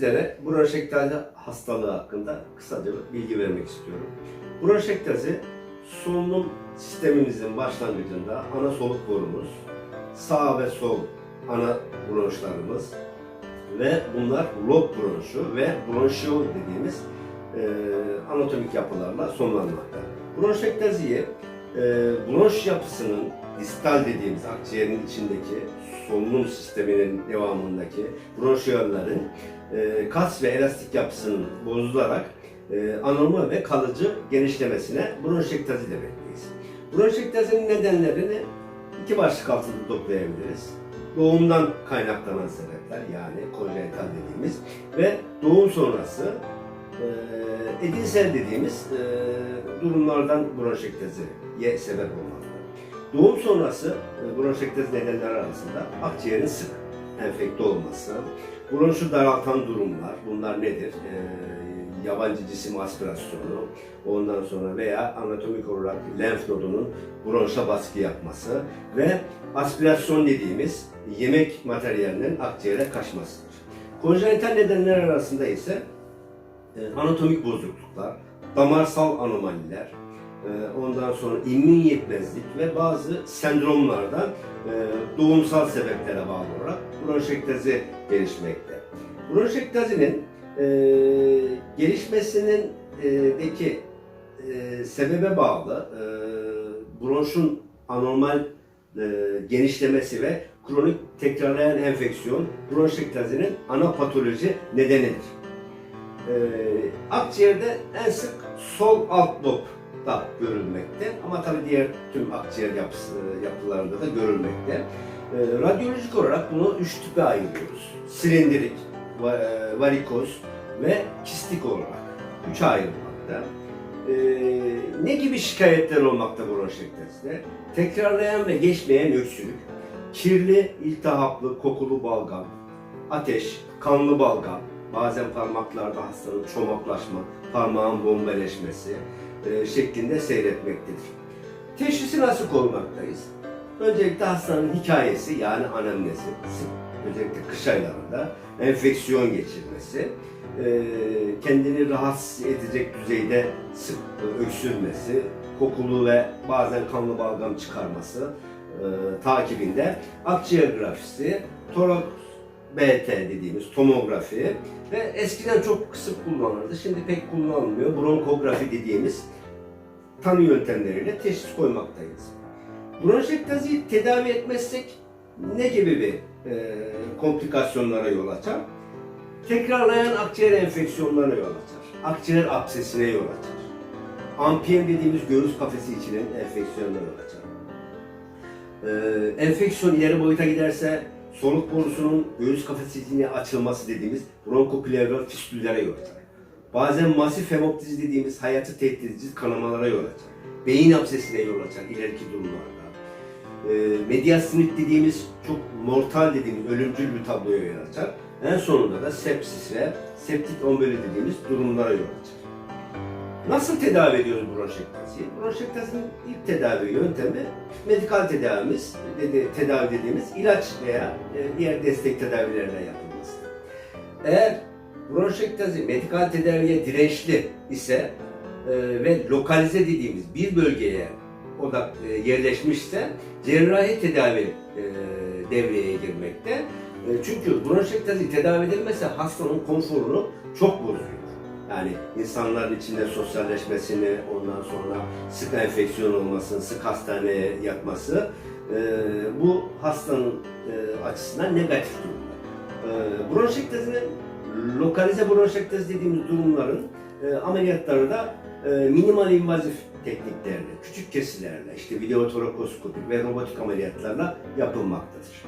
Sizlere bronşektazi hastalığı hakkında kısaca bilgi vermek istiyorum. Bronşektazi solunum sistemimizin başlangıcında ana soluk borumuz, sağ ve sol ana bronşlarımız ve bunlar lob bronşu ve bronşiyol dediğimiz e, anatomik yapılarla sonlanmakta. Bronşektaziyi e, bronş yapısının distal dediğimiz akciğerin içindeki solunum sisteminin devamındaki bronşiyollerin e, kas ve elastik yapısının bozularak e, anormal ve kalıcı genişlemesine bronşektazi demekteyiz. Bronşektazinin nedenlerini iki başlık altında toplayabiliriz. Doğumdan kaynaklanan sebepler yani konjenital dediğimiz ve doğum sonrası e, edinsel dediğimiz e, durumlardan bronşektaziye sebep olmaktadır. Doğum sonrası e, bronşektazi nedenleri arasında akciğerin sık enfekte olması, bronşu daraltan durumlar, bunlar nedir? E, yabancı cisim aspirasyonu, ondan sonra veya anatomik olarak lenf nodunun bronşa baskı yapması ve aspirasyon dediğimiz yemek materyalinin akciğere kaçmasıdır. Konjenital nedenler arasında ise e, anatomik bozukluklar, damarsal anomaliler, e, ondan sonra immün yetmezlik ve bazı sendromlardan e, doğumsal sebeplere bağlı olarak bronşektazi gelişmekte. Bronşektazinin e, gelişmesinin deki sebebe bağlı bronşun anormal genişlemesi ve kronik tekrarlayan enfeksiyon bronşektazinin ana patoloji nedenidir. E, akciğerde en sık sol alt lobda görülmekte ama tabii diğer tüm akciğer yapısı, yapılarında da görülmekte. E, radyolojik olarak bunu üç tipe ayırıyoruz. Silindirik, e, varikoz ve kistik olarak üçe ayrılmakta. E, ne gibi şikayetler olmakta bronşektazide? Tekrarlayan ve geçmeyen öksürük, kirli, iltihaplı, kokulu balgam, ateş, kanlı balgam, bazen parmaklarda hastanın çomaklaşma, parmağın bombeleşmesi e, şeklinde seyretmektedir. Teşhisi nasıl koymaktayız? Öncelikle hastanın hikayesi yani anamnezi, özellikle kış aylarında enfeksiyon geçirmesi, e, kendini rahatsız edecek düzeyde sık öksürmesi, kokulu ve bazen kanlı balgam çıkarması e, takibinde akciğer grafisi, toraks BT dediğimiz tomografi ve eskiden çok sık kullanılırdı. Şimdi pek kullanılmıyor. Bronkografi dediğimiz tanı yöntemleriyle teşhis koymaktayız. Bronşektaziyi tedavi etmezsek ne gibi bir e, komplikasyonlara yol açar? Tekrarlayan akciğer enfeksiyonlarına yol açar. Akciğer absesine yol açar. Ampiyem dediğimiz göğüs kafesi içinin enfeksiyonuna yol açar. Ee, enfeksiyon ileri boyuta giderse soluk borusunun göğüs kafesi içine açılması dediğimiz bronkopleural fistüllere yol açar. Bazen masif hemoptizi dediğimiz hayatı tehdit edici kanamalara yol açar. Beyin absesine yol açar ileriki durumlarda. Ee, mediastinit dediğimiz çok mortal dediğimiz ölümcül bir tabloya yol açar. En sonunda da sepsis ve septik ombeli dediğimiz durumlara yol açar. Nasıl tedavi ediyoruz bronşektaziyi? Bronşektazinin ilk tedavi yöntemi medikal tedavimiz, dedi, tedavi dediğimiz ilaç veya e, diğer destek tedavilerle yapılması. Eğer bronşektazi medikal tedaviye dirençli ise e, ve lokalize dediğimiz bir bölgeye odak e, yerleşmişse cerrahi tedavi devreye girmekte. Çünkü bronşektazi tedavi edilmezse hastanın konforunu çok bozuyor. Yani insanların içinde sosyalleşmesini, ondan sonra sık enfeksiyon olmasını, sık hastaneye yatması e, bu hastanın e, açısından negatif durumlar. E, bronşektazinin lokalize bronşektazi dediğimiz durumların e, ameliyatları da e, minimal invazif tekniklerle, küçük kesilerle, işte videotorakoskopi ve robotik ameliyatlarla yapılmaktadır.